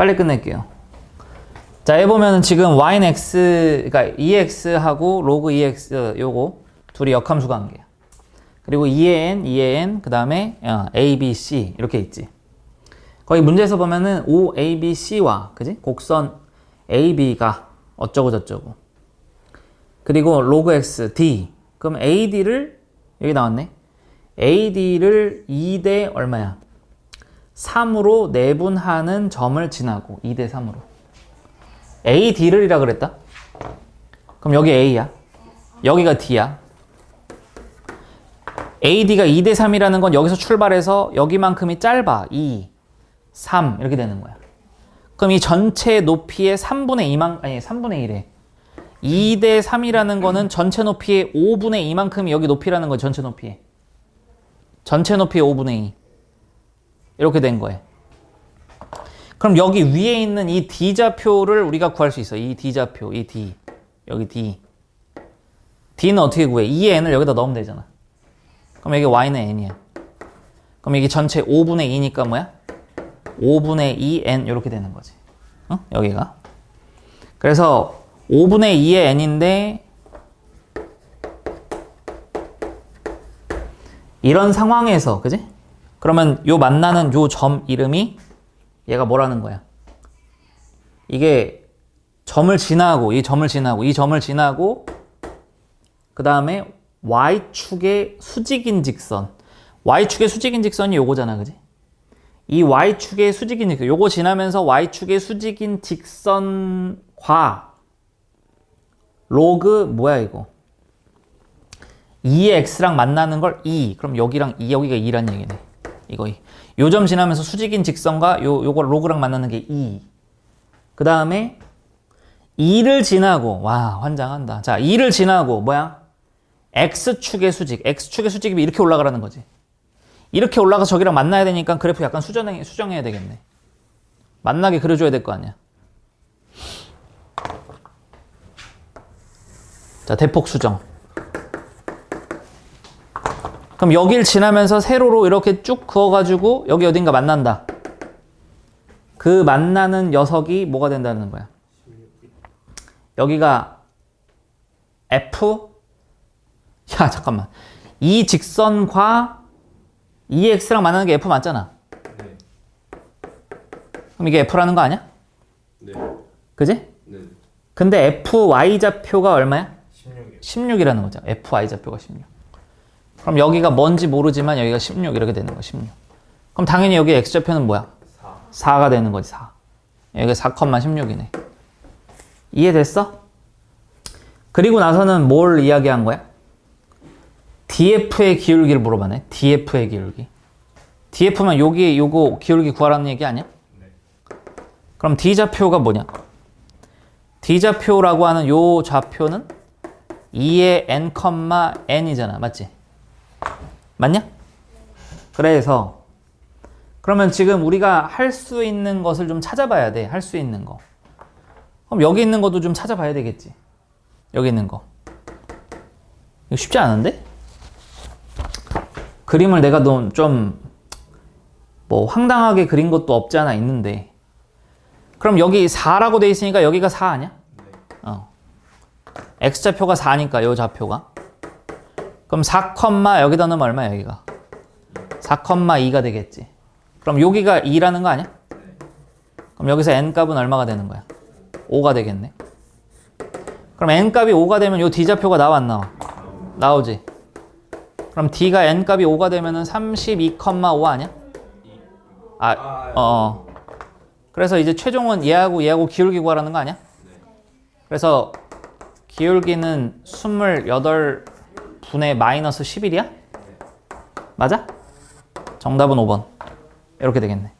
빨리 끝낼게요. 자, 해보면 지금 y는 x, 그러니까 2x하고 로그 2x 요거 둘이 역함수 관계야. 그리고 2의 n, 2의 n, 그 다음에 a, b, c 이렇게 있지. 거기 문제에서 보면은 O, A, B, C와 그지? 곡선 A, B가 어쩌고 저쩌고. 그리고 로그 x, d. 그럼 AD를 여기 나왔네. AD를 2대 얼마야? 3으로 내분하는 점을 지나고 2대 3으로. AD를 이라 그랬다. 그럼 여기 A야. 여기가 D야. AD가 2대 3이라는 건 여기서 출발해서 여기만큼이 짧아. 2, 3 이렇게 되는 거야. 그럼 이 전체 높이의 3분의 2만 아니 3분의 1에 2대 3이라는 거는 전체 높이의 5분의 2만큼이 여기 높이라는 거야. 전체 높이에. 전체 높이의 5분의 2. 이렇게 된 거예요. 그럼 여기 위에 있는 이 D좌표를 우리가 구할 수 있어. 이 D좌표, 이 D. 여기 D. D는 어떻게 구해? 2의 N을 여기다 넣으면 되잖아. 그럼 여기 Y는 N이야. 그럼 이게 전체 5분의 2니까 뭐야? 5분의 2N 이렇게 되는 거지. 어? 여기가. 그래서 5분의 2의 N인데 이런 상황에서 그지? 그러면 요 만나는 요 점 이름이 얘가 뭐라는 거야? 이게 점을 지나고 이 점을 지나고 이 점을 지나고 그 다음에 y축의 수직인 직선 y축의 수직인 직선이 요거잖아 그지? 이 y축의 수직인 직선 요거 지나면서 y축의 수직인 직선과 로그 뭐야 이거 2의 x랑 만나는 걸 2. 그럼 여기랑 2, 여기가 2란 얘기네. 이거 2. 요점 지나면서 수직인 직선과 요, 요거 로그랑 만나는 게 2. 그 다음에 2를 지나고, 와, 환장한다. 자, 2를 지나고, 뭐야? x축의 수직. x축의 수직이 이렇게 올라가라는 거지. 이렇게 올라가서 저기랑 만나야 되니까 그래프 약간 수정해, 수정해야 되겠네. 만나게 그려줘야 될 거 아니야. 자, 대폭 수정. 그럼 여길 지나면서 세로로 이렇게 쭉 그어가지고 여기 어딘가 만난다. 그 만나는 녀석이 뭐가 된다는 거야? 여기가 F? 야, 잠깐만. 이 직선과 EX랑 만나는 게 F 맞잖아. 네. 그럼 이게 F라는 거 아니야? 네. 그지? 네. 근데 FY 좌표가 얼마야? 16이요. 16이라는 거죠. FY 좌표가 16. 그럼 여기가 뭔지 모르지만 여기가 16 이렇게 되는 거 16. 그럼 당연히 여기 x 좌표는 뭐야? 4. 4가 되는 거지 4. 여기가 4,16이네. 이해됐어? 그리고 나서는 뭘 이야기한 거야? DF의 기울기를 물어봐네. DF의 기울기. DF면 여기 요거 기울기 구하라는 얘기 아니야? 네. 그럼 D 좌표가 뭐냐? D 좌표라고 하는 요 좌표는 2의 n, n이잖아. 맞지? 맞냐? 그래서 그러면 지금 우리가 할 수 있는 것을 좀 찾아봐야 돼. 할 수 있는 거. 그럼 여기 있는 것도 좀 찾아봐야 되겠지. 여기 있는 거. 이거 쉽지 않은데? 그림을 내가 좀 뭐 황당하게 그린 것도 없지 않아 있는데 그럼 여기 4라고 돼 있으니까 여기가 4 아니야? 어. x좌표가 4니까 요 좌표가 그럼 4, 여기다 넣으면 얼마야 여기가 4,2가 되겠지 그럼 여기가 2라는 거 아니야? 그럼 여기서 n 값은 얼마가 되는 거야? 5가 되겠네 그럼 n 값이 5가 되면 요 d좌표가 나와 안 나와? 나오지 그럼 d가 n 값이 5가 되면은 32,5 아니야? 아, 어, 어. 그래서 이제 최종은 얘하고 얘하고 기울기 구하라는 거 아니야? 그래서 기울기는 28 분의 마이너스 11이야? 맞아? 정답은 5번. 이렇게 되겠네.